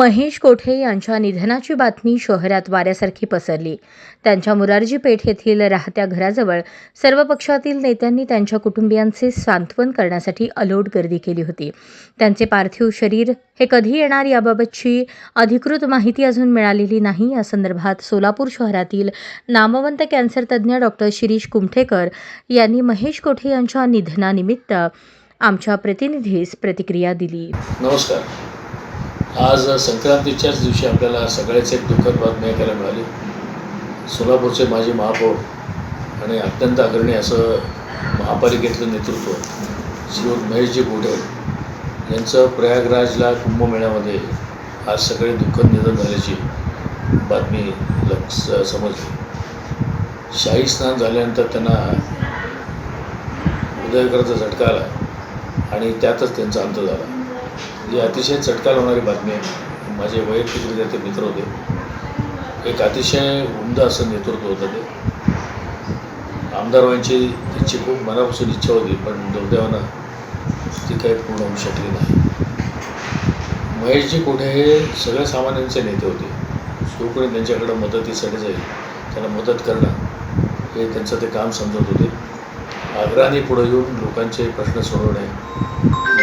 महेश कोठे यांच्या निधनाची बातमी शहरात वाऱ्यासारखी पसरली. त्यांच्या मुरारजी पेठ येथील राहत्या घराजवळ सर्व पक्षातील नेत्यांनी त्यांच्या कुटुंबियांचे सांत्वन करण्यासाठी अलोट गर्दी केली होती. त्यांचे पार्थिव शरीर हे कधी येणार याबाबतची अधिकृत माहिती अजून मिळालेली नाही. या संदर्भात सोलापूर शहरातील नामवंत कॅन्सर तज्ज्ञ डॉक्टर शिरीष कुमठेकर यांनी महेश कोठे यांच्या निधनानिमित्त आमच्या प्रतिनिधीस प्रतिक्रिया दिली. नमस्कार. आज संक्रांतीच्याच दिवशी आपल्याला सगळ्याच एक दुःखद बातमी ऐकायला मिळाली. सोलापूरचे माजी महापौर आणि अत्यंत अग्रणी असं महापालिकेतलं नेतृत्व श्रीयुत महेशजी गोढे यांचं प्रयागराजला कुंभमेळ्यामध्ये आज सगळे दुःखद निधन झाल्याची बातमी लक्ष समजली. शाही स्नान झाल्यानंतर त्यांना हृदयकराचा झटका आला आणि त्यातच त्यांचा अंत झाला. ही अतिशय चटका लावणारी बातमी आहे. माझे वैयक्तिकरित्या ते मित्र होते. एक अतिशय उमदा असं नेतृत्व होतं ते. आमदार त्यांची खूप मनापासून इच्छा होती पण दुर्दैवानं ती काही पूर्ण होऊ शकली नाही. महेशजी कोठे हे सगळ्या सामान्यांचे नेते होते. जो त्यांच्याकडं मदतीसाठी जाईल. त्यांना मदत करणं हे त्यांचं ते काम समजत होते. आग्रहाने पुढे येऊन लोकांचे प्रश्न सोडवणे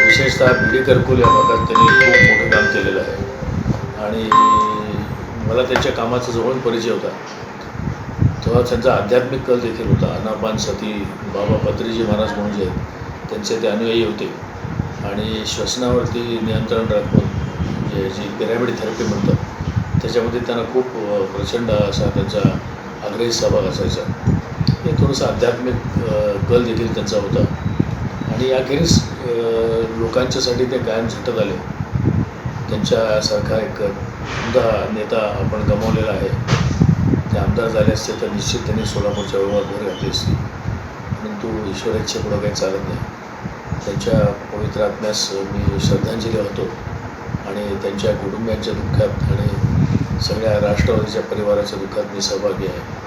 विशेषतः बीडी करकुल या भागात त्यांनी खूप मोठं काम केलेलं आहे. आणि मला त्यांच्या कामाचा जवळून परिचय होता. तेव्हा त्यांचा आध्यात्मिक कल देखील होता. अनापान सती बाबा पत्रीजी महाराज म्हणून जे आहेत त्यांचे ते अनुयायी होते. आणि श्वसनावरती नियंत्रण राखून जे जी पिरॅमिड थेरपी म्हणतात त्याच्यामध्ये त्यांना खूप प्रचंड असा त्यांचा आग्रही सहभाग असायचा. थोडंसं आध्यात्मिक कल देखील त्यांचा होता. आणि अखेरीस लोकांच्यासाठी ते कायम झटत आले. त्यांच्यासारखा एक उमदा नेता आपण गमावलेला आहे. ते आमदार झाले असते तर निश्चित त्यांनी सोलापूरच्या व्यवहार भर घातली असती. परंतु ईश्वरेच्छे पुढं काही चालत नाही. त्यांच्या पवित्र आत्म्यास मी श्रद्धांजली वाहतो. आणि त्यांच्या कुटुंबियांच्या दुःखात आणि सगळ्या राष्ट्रवादीच्या परिवाराच्या दुःखात मी सहभागी आहे.